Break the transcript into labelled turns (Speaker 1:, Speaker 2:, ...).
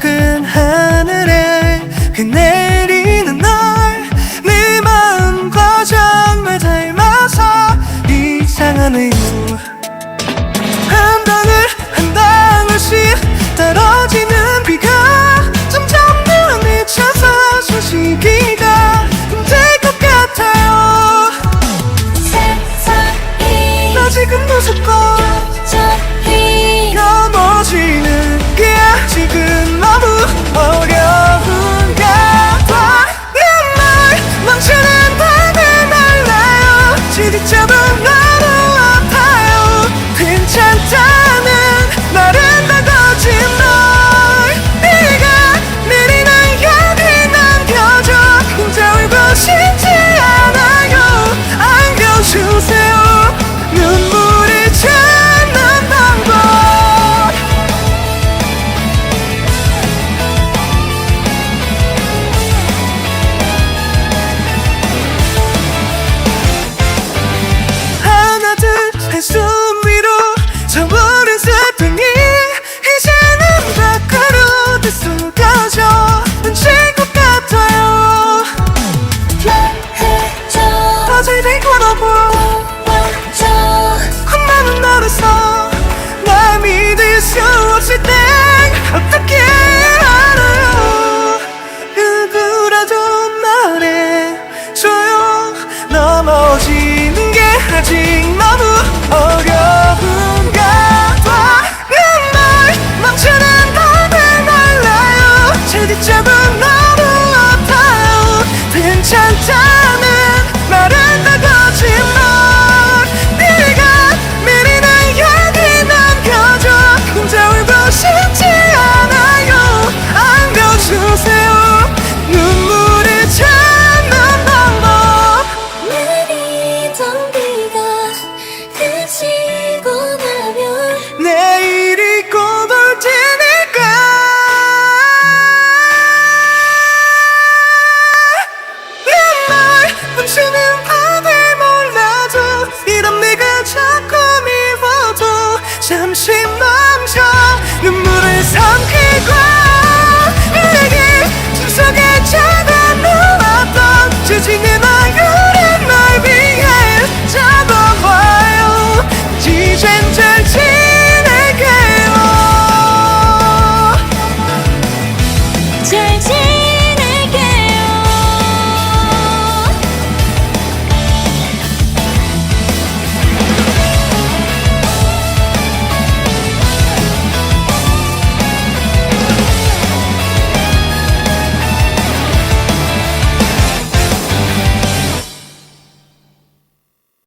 Speaker 1: 맑은 하늘에 그 내리는 날내 네 마음과 정말 닮아서 이상한 의무. 한 방울 한 방울씩 떨어지는 비가 점점 더 미쳐서 숨쉬기가 힘들 것 같아요. 지금 무섭고 bye